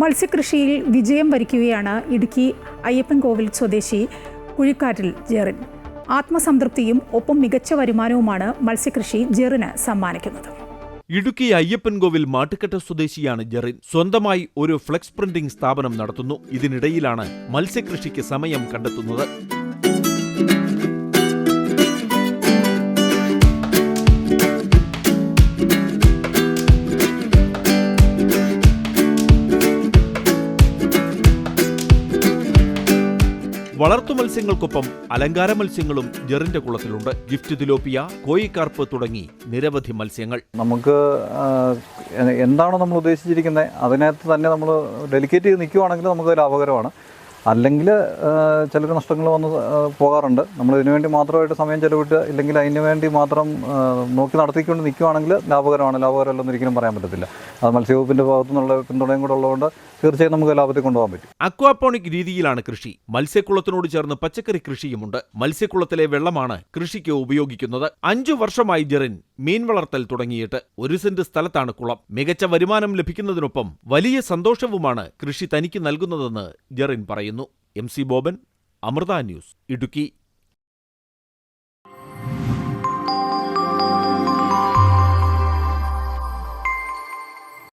മത്സ്യകൃഷിയിൽ വിജയം വരിക്കുകയാണ് ഇടുക്കി അയ്യപ്പൻ കോവിൽ സ്വദേശി കുഴിക്കാറ്റിൽ ജെറിൻ. ആത്മസംതൃപ്തിയും ഒപ്പം മികച്ച വരുമാനവുമാണ് മത്സ്യകൃഷി ജെറിന് സമ്മാനിക്കുന്നത്. ഇടുക്കി അയ്യപ്പൻകോവിൽ മാട്ടുക്കട്ട സ്വദേശിയാണ് ജെറിൻ. സ്വന്തമായി ഒരു ഫ്ലെക്സ് പ്രിന്റിംഗ് സ്ഥാപനം നടത്തുന്നു. ഇതിനിടയിലാണ് മത്സ്യകൃഷിക്ക് സമയം കണ്ടെത്തുന്നത്. വളർത്തു മത്സ്യങ്ങൾക്കൊപ്പം അലങ്കാര മത്സ്യങ്ങളും ജെറിന്റെ കുളത്തിലുണ്ട്. ഗിഫ്റ്റ് തിലോപ്പിയ കോയിക്കാർപ്പ് തുടങ്ങി നിരവധി മത്സ്യങ്ങൾ. നമുക്ക് എന്താണോ നമ്മൾ ഉദ്ദേശിച്ചിരിക്കുന്നത് അതിനകത്ത് തന്നെ നമ്മൾ ഡെലിക്കേറ്റ് ചെയ്ത് നിൽക്കുവാണെങ്കിൽ നമുക്ക് ലാഭകരമാണ് അല്ലെങ്കിൽ ചിലർ നഷ്ടങ്ങൾ വന്ന് പോകാറുണ്ട്. നമ്മൾ ഇതിനു വേണ്ടി മാത്രമായിട്ട് സമയം ചെലവിട്ട് ഇല്ലെങ്കിൽ അതിന് വേണ്ടി മാത്രം നോക്കി നടത്തിക്കൊണ്ട് നിൽക്കുവാണെങ്കിൽ ലാഭകരമാണ് ലാഭകരമല്ലെന്ന് ഒരിക്കലും പറയാൻ പറ്റത്തില്ല. അത് മത്സ്യവകുപ്പിന്റെ ഭാഗത്തു നിന്നുള്ള പിന്തുണയും കൂടെ ഉള്ളതുകൊണ്ട് തീർച്ചയായും നമുക്ക് ലാഭത്തിൽ കൊണ്ടുപോകാൻ പറ്റും. അക്വാപോണിക് രീതിയിലാണ് കൃഷി. മത്സ്യക്കുളത്തിനോട് ചേർന്ന് പച്ചക്കറി കൃഷിയുമുണ്ട്. മത്സ്യക്കുളത്തിലെ വെള്ളമാണ് കൃഷിക്ക് ഉപയോഗിക്കുന്നത്. അഞ്ചു വർഷമായി ജെറിൻ മീൻ വളർത്തൽ തുടങ്ങിയിട്ട് ഒരു സെന്റ് സ്ഥലത്താണ് കുളം. മികച്ച വരുമാനം ലഭിക്കുന്നതിനൊപ്പം വലിയ സന്തോഷവുമാണ് കൃഷി തനിക്ക് നൽകുന്നതെന്ന് ജെറിൻ പറയുന്നു. M C Boban Amrita news Idukki.